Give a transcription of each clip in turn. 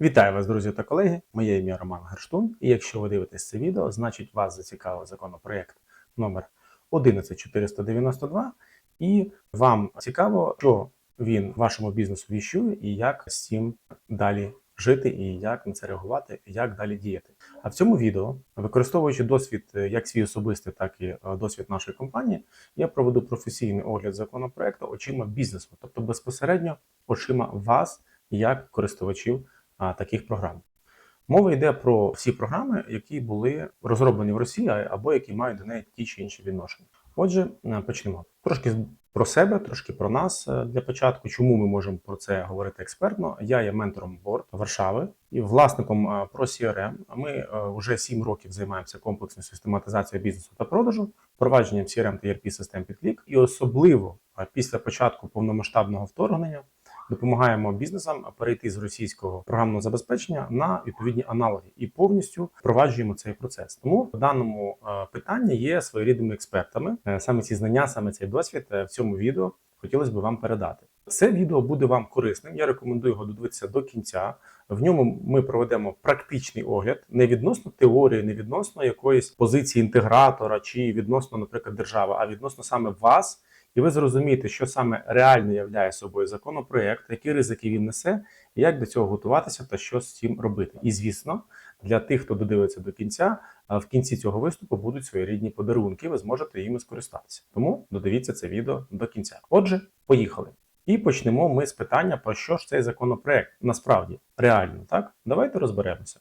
Вітаю вас, друзі та колеги. Моє ім'я Роман Герштун. І якщо ви дивитесь це відео, значить вас зацікавив законопроект номер 11492, і вам цікаво, що він вашому бізнесу віщує і як з цим далі жити, і як на це реагувати, і як далі діяти. А в цьому відео, використовуючи досвід е, як свій особистий, так і е, досвід нашої компанії, я проведу професійний огляд законопроекту очима бізнесу, тобто безпосередньо очима вас як користувачів таких програм. Мова йде про всі програми, які були розроблені в Росії або які мають до неї ті чи інші відношення. Отже, е, почнемо. Трошки про себе, трошки про нас е, для початку. Чому ми можемо про це говорити експертно? Я є ментором борт Варшави і власником е, про CRM. Ми е, вже 7 років займаємося комплексною систематизацією бізнесу та продажу, впровадженням CRM та ERP систем під клік, і особливо після початку повномасштабного вторгнення допомагаємо бізнесам перейти з російського програмного забезпечення на відповідні аналоги і повністю впроваджуємо цей процес. Тому в даному е, питанні є своєрідними експертами. Е, Саме ці знання, саме цей досвід е, в цьому відео хотілося б вам передати. Це відео буде вам корисним. Я рекомендую його додивитися до кінця. В ньому ми проведемо практичний огляд не відносно теорії, не відносно якоїсь позиції інтегратора чи відносно, наприклад, держави, а відносно саме вас. І ви зрозумієте, що саме реально являє собою законопроект, які ризики він несе, як до цього готуватися та що з цим робити. І звісно, для тих, хто додивиться до кінця, в кінці цього виступу будуть своєрідні подарунки. Ви зможете їми скористатися. Тому додивіться це відео до кінця. Отже, поїхали. І почнемо ми з питання, про що ж цей законопроект насправді реально. Так, давайте розберемося.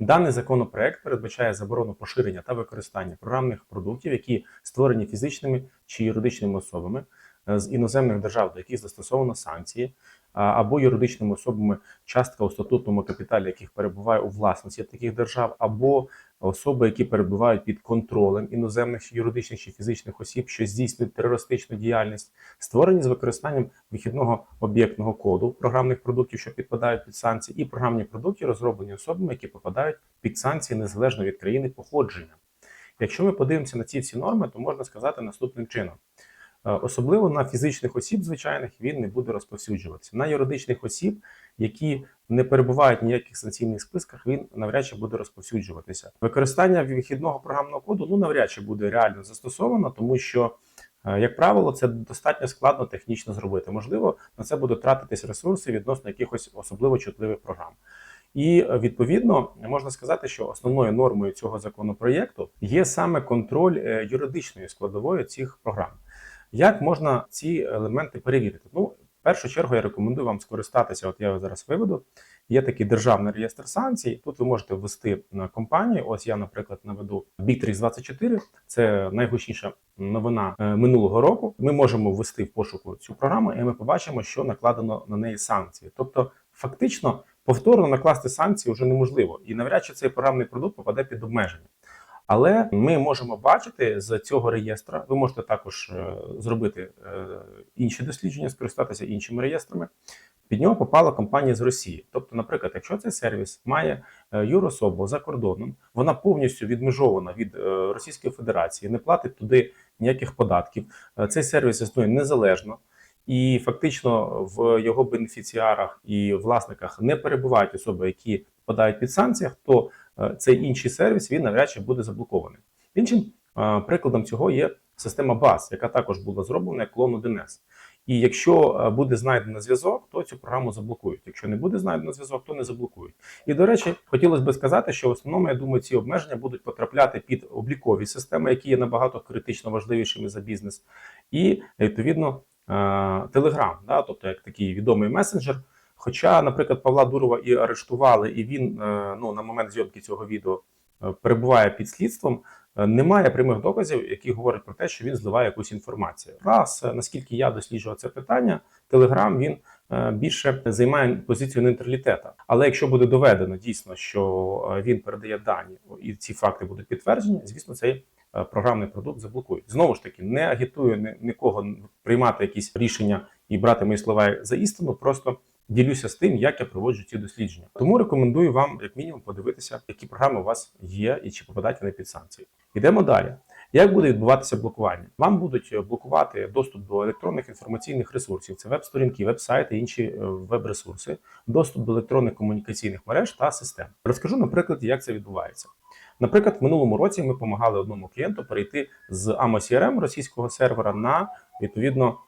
Даний законопроект передбачає заборону поширення та використання програмних продуктів, які створені фізичними чи юридичними особами е, з іноземних держав, до яких застосовано санкції, або юридичними особами, частка у статутному капіталі, яких перебуває у власності таких держав, або особи, які перебувають під контролем іноземних юридичних чи фізичних осіб, що здійснюють терористичну діяльність, створені з використанням вихідного об'єктного коду програмних продуктів, що підпадають під санкції, і програмні продукти, розроблені особами, які попадають під санкції незалежно від країни походження. Якщо ми подивимося на ці всі норми, то можна сказати наступним чином. Е, Особливо на фізичних осіб звичайних він не буде розповсюджуватися. На юридичних осіб, які не перебувають в ніяких санкційних списках, він навряд чи буде розповсюджуватися. Використання вихідного програмного коду ну навряд чи буде реально застосовано, тому що, е, як правило, це достатньо складно технічно зробити. Можливо, на це будуть тратитись ресурси відносно якихось особливо чутливих програм. І е, відповідно можна сказати, що основною нормою цього законопроєкту є саме контроль юридичної складової цих програм. Як можна ці елементи перевірити? Ну, в першу чергу я рекомендую вам скористатися. От я зараз виведу. Є такий державний реєстр санкцій. Тут ви можете ввести на компанію. Ось я, наприклад, наведу Bittrex 24 Це найгучніша новина е, минулого року. Ми можемо ввести в пошуку цю програму, і ми побачимо, що накладено на неї санкції. Тобто, фактично, повторно накласти санкції вже неможливо, і навряд чи цей програмний продукт попаде під обмеження. Але ми можемо бачити з цього реєстра. Ви можете також е, зробити е, інші дослідження, скористатися іншими реєстрами. Під нього попала компанія з Росії. Тобто, наприклад, якщо цей сервіс має е, юрособу за кордоном, вона повністю відмежована від Російської Федерації, не платить туди ніяких податків. Цей сервіс існує незалежно. І фактично в його бенефіціарах і власниках не перебувають особи, які подають під санкціях, то цей інший сервіс він навряд чи буде заблокований. Іншим е, прикладом цього є система BAS, яка також була зроблена як клон 1С. І якщо е, буде знайдено зв'язок, то цю програму заблокують. Якщо не буде знайдено зв'язок, то не заблокують. І до речі, хотілося б сказати, що в основному я думаю, ці обмеження будуть потрапляти під облікові системи, які є набагато критично важливішими за бізнес, і відповідно Телеграм, да, тобто як такий відомий месенджер. Хоча, наприклад, Павла Дурова і арештували, і він е, ну на момент зйомки цього відео е, перебуває під слідством. е, Немає прямих доказів, які говорять про те, що він зливає якусь інформацію. Раз наскільки я досліджував це питання, Телеграм він більше займає позицію нейтралітета. Але якщо буде доведено дійсно, що він передає дані і ці факти будуть підтверджені, звісно, цей програмний продукт заблокують. Знову ж таки, не агітую нікого приймати якісь рішення і брати мої слова за істину. Просто ділюся з тим, як я проводжу ці дослідження. Тому рекомендую вам, як мінімум, подивитися, які програми у вас є і чи попадають вони під санкції. Йдемо далі. Як буде відбуватися блокування? Вам будуть е, блокувати доступ до електронних інформаційних ресурсів, це веб-сторінки, веб-сайти, інші е, веб-ресурси, доступ до електронних комунікаційних мереж та систем. Розкажу на прикладі, як це відбувається. Наприклад, в минулому році ми допомагали одному клієнту перейти з AMO російського сервера на відповідно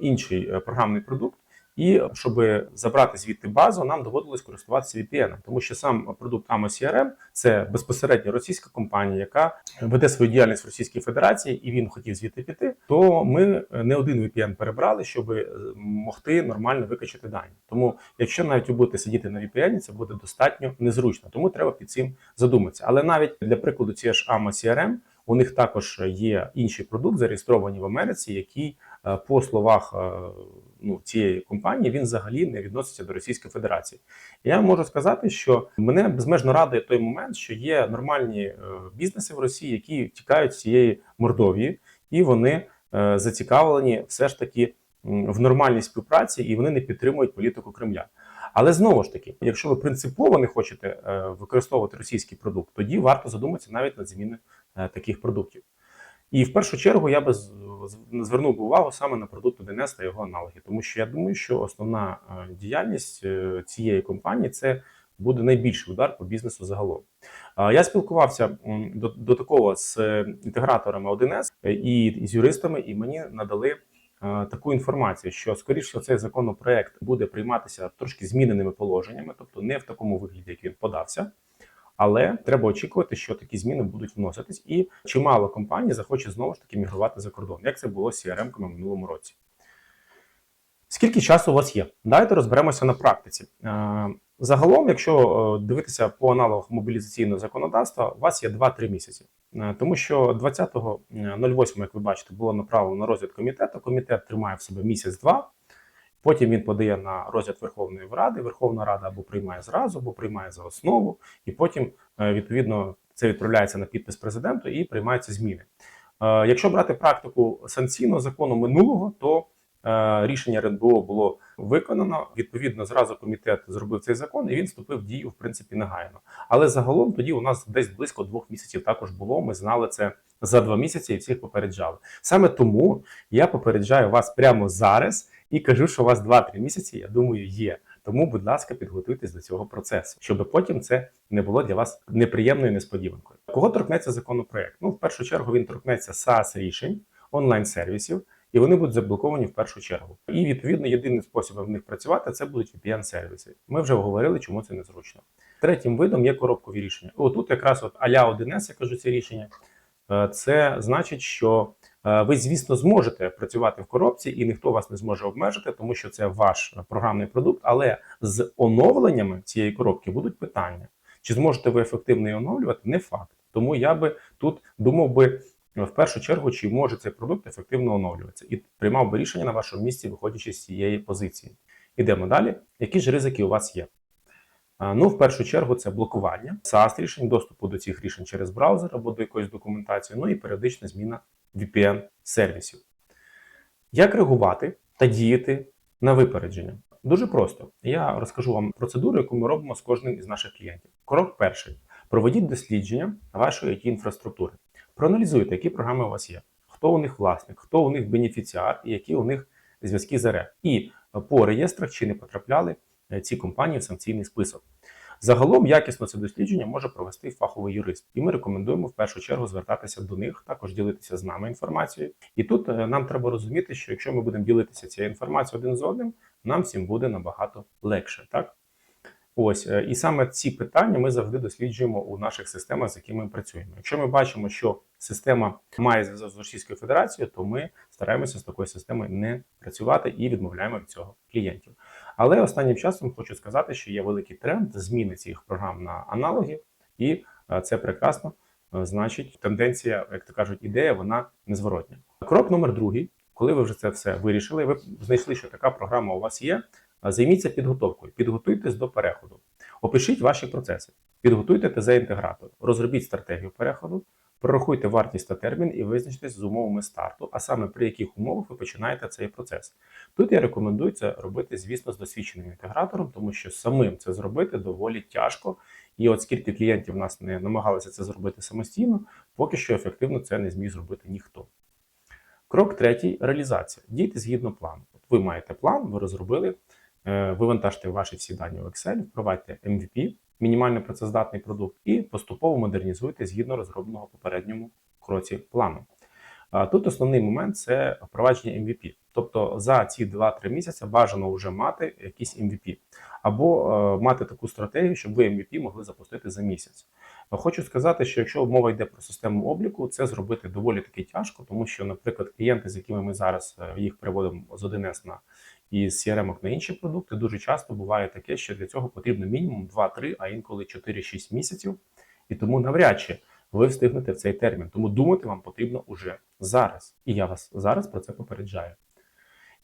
інший е, програмний продукт. І щоб забрати звідти базу, нам доводилось користуватися VPN, тому що сам продукт AMO CRM – це безпосередньо російська компанія, яка веде свою діяльність в Російській Федерації, і він хотів звідти піти. То ми не один VPN перебрали, щоб е, могти нормально викачати дані. Тому, якщо навіть ви будете сидіти на VPN, це буде достатньо незручно. Тому треба під цим задуматися. Але навіть для прикладу, ці ж AMO CRM, у них також є інший продукт, зареєстрований в Америці, який е, по словах е, ну, цієї компанії він взагалі не відноситься до Російської Федерації. Я можу сказати, що мене безмежно радує той момент, що є нормальні е, бізнеси в Росії, які втікають з цієї Мордовії, і вони е, зацікавлені все ж таки в нормальній співпраці, і вони не підтримують політику Кремля. Але знову ж таки, якщо ви принципово не хочете е, використовувати російський продукт, тоді варто задуматися навіть над зміною таких продуктів. І в першу чергу я би звернув увагу саме на продукт 1С та його аналоги, тому що я думаю, що основна е, діяльність е, цієї компанії це буде найбільший удар по бізнесу загалом. Е, Я спілкувався до, до такого з е, інтеграторами 1С і, і з юристами, і мені надали е, таку інформацію, що скоріше цей законопроект буде прийматися трошки зміненими положеннями, тобто не в такому вигляді, як він подався. Але треба очікувати, що такі зміни будуть вноситись, і чимало компаній захоче знову ж таки мігрувати за кордон, як це було з CRM ками в минулому році. Скільки часу у вас є? Давайте розберемося на практиці. Е, Загалом, якщо е, дивитися по аналогах мобілізаційного законодавства, у вас є 2-3 місяці. Е, Тому що 20.08, як ви бачите, було направлено на розгляд комітету. Комітет тримає в себе місяць-два. Потім він подає на розгляд Верховної Ради. Верховна Рада або приймає зразу, або приймає за основу, і потім, е, відповідно, це відправляється на підпис президенту і приймаються зміни. Е, Якщо брати практику санкційного закону минулого, то рішення РНБО було виконано. Відповідно, зразу комітет зробив цей закон, і він вступив в дію в принципі негайно. Але загалом тоді у нас десь близько двох місяців також було. Ми знали це за два місяці і всіх попереджали. Саме тому я попереджаю вас прямо зараз і кажу, що у вас 2-3 місяці, я думаю, є. Тому, будь ласка, підготуйтесь до цього процесу, щоб потім це не було для вас неприємною несподіванкою. Кого торкнеться законопроект? Ну, в першу чергу він торкнеться SaaS рішень, онлайн-сервісів, і вони будуть заблоковані в першу чергу. І відповідно єдиний спосіб в них працювати це будуть VPN-сервіси. Ми вже говорили, чому це незручно. Третім видом є коробкові рішення. Отут якраз от аля 1С, я кажу, ці рішення. Е, Це значить, що е, ви, звісно, зможете працювати в коробці, і ніхто вас не зможе обмежити, тому що це ваш програмний продукт. Але з оновленнями цієї коробки будуть питання: чи зможете ви ефективно її оновлювати? Не факт. Тому я би тут думав би в першу чергу, чи може цей продукт ефективно оновлюватися, і приймав би рішення на вашому місці, виходячи з цієї позиції. Ідемо далі. Які ж ризики у вас є? Ну, в першу чергу, це блокування SaaS рішень, доступу до цих рішень через браузер або до якоїсь документації, ну і періодична зміна VPN-сервісів. Як реагувати та діяти на випередження? Дуже просто. Я розкажу вам процедуру, яку ми робимо з кожним із наших клієнтів. Крок перший: проведіть дослідження вашої it інфраструктури. Проаналізуйте, які програми у вас є, хто у них власник, хто у них бенефіціар і які у них зв'язки з РФ. І по реєстрах чи не потрапляли е, ці компанії в санкційний список. Загалом якісно це дослідження може провести фаховий юрист, і ми рекомендуємо в першу чергу звертатися до них, також ділитися з нами інформацією. І тут е, нам треба розуміти, що якщо ми будемо ділитися цією інформацією один з одним, нам всім буде набагато легше, так? Ось е, і саме ці питання ми завжди досліджуємо у наших системах, з якими ми працюємо. Якщо ми бачимо, що система має зв'язок з Російською Федерацією, то ми стараємося з такою системою не працювати і відмовляємо від цього клієнтів. Але останнім часом хочу сказати, що є великий тренд зміни цих програм на аналоги, і е, це прекрасно. Е, Значить, тенденція, як то кажуть, ідея, вона незворотня. Крок номер другий, коли ви вже це все вирішили, ви знайшли, що така програма у вас є. Займіться підготовкою, підготуйтесь до переходу. Опишіть ваші процеси, підготуйте ТЗ-інтегратор, розробіть стратегію переходу, прорахуйте вартість та термін і визначтесь з умовами старту, а саме при яких умовах ви починаєте цей процес. Тут я рекомендую це робити, звісно, з досвідченим інтегратором, тому що самим це зробити доволі тяжко. І от скільки клієнтів в нас не намагалися це зробити самостійно, поки що ефективно це не зміг зробити ніхто. Крок третій реалізація. Дійте згідно плану. От ви маєте план, ви розробили, вивантажте ваші всі дані в Excel, впровадьте MVP, мінімально працездатний продукт, і поступово модернізуйте згідно розробленого попередньому кроці плану. Тут основний момент це впровадження MVP. Тобто за ці 2-3 місяці бажано вже мати якийсь MVP, або е, мати таку стратегію, щоб ви MVP могли запустити за місяць. Хочу сказати, що якщо мова йде про систему обліку, це зробити доволі таки тяжко, тому що, наприклад, клієнти, з якими ми зараз е, їх переводимо з 1С на і з CRM на інші продукти, дуже часто буває таке, що для цього потрібно мінімум 2-3, а інколи 4-6 місяців. І тому навряд чи ви встигнете в цей термін. Тому думати вам потрібно уже зараз. І я вас зараз про це попереджаю.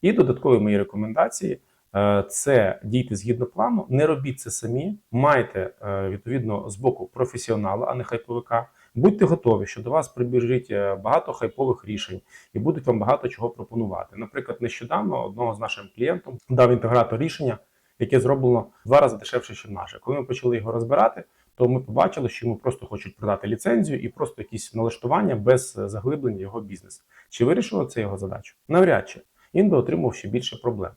І додаткові мої рекомендації. Е, Це дійте згідно плану, не робіть це самі, майте е, відповідно з боку професіонала, а не хайповика. Будьте готові, що до вас прибіжить е, багато хайпових рішень і будуть вам багато чого пропонувати. Наприклад, нещодавно одного з нашим клієнтом дав інтегратор рішення, яке зроблено в два рази дешевше, ніж наше. Коли ми почали його розбирати, то ми побачили, що йому просто хочуть продати ліцензію і просто якісь налаштування без заглиблення його бізнесу. Чи вирішило це його задачу? Навряд чи він би отримав ще більше проблем.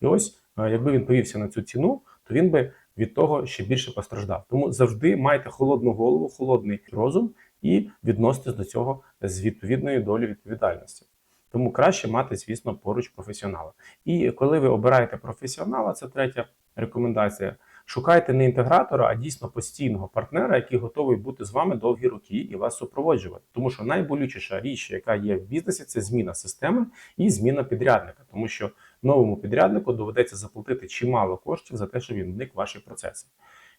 І ось, е, якби він повівся на цю ціну, то він би від того ще більше постраждав. Тому завжди майте холодну голову, холодний розум і відноситись до цього з відповідною долею відповідальності. Тому краще мати, звісно, поруч професіонала. І коли ви обираєте професіонала, це третя рекомендація. Шукайте не інтегратора, а дійсно постійного партнера, який готовий бути з вами довгі роки і вас супроводжувати. Тому що найболючіша річ, яка є в бізнесі, це зміна системи і зміна підрядника, тому що новому підряднику доведеться заплатити чимало коштів за те, що він вник ваші процеси.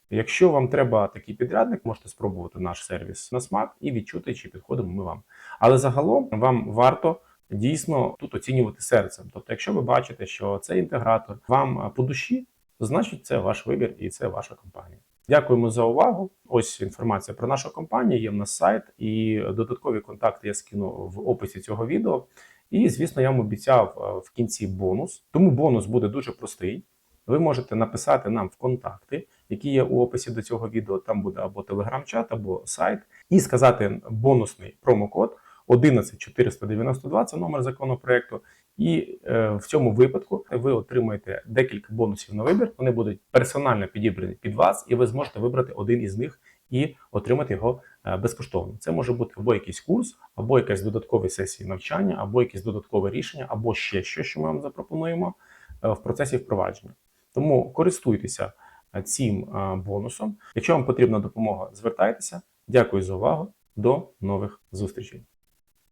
Якщо вам треба такий підрядник, можете спробувати наш сервіс на смак і відчути, чи підходимо ми вам. Але загалом вам варто дійсно тут оцінювати серцем. Тобто, якщо ви бачите, що цей інтегратор вам по душі, значить це ваш вибір і це ваша компанія. Дякуємо за увагу. Ось інформація про нашу компанію. Є в нас сайт, і додаткові контакти я скину в описі цього відео. І, звісно, я вам обіцяв в кінці бонус. Тому бонус буде дуже простий. Ви можете написати нам в контакти, які є у описі до цього відео. Там буде або телеграм-чат, або сайт, і сказати бонусний промокод 11492 це номер законопроекту. І е, в цьому випадку ви отримаєте декілька бонусів на вибір. Вони будуть персонально підібрані під вас, і ви зможете вибрати один із них і отримати його е, безкоштовно. Це може бути або якийсь курс, або якась додаткова сесія навчання, або якесь додаткове рішення, або ще щось, що ми вам запропонуємо е, в процесі впровадження. Тому користуйтеся е, цим е, бонусом. Якщо вам потрібна допомога, звертайтеся. Дякую за увагу. До нових зустрічей.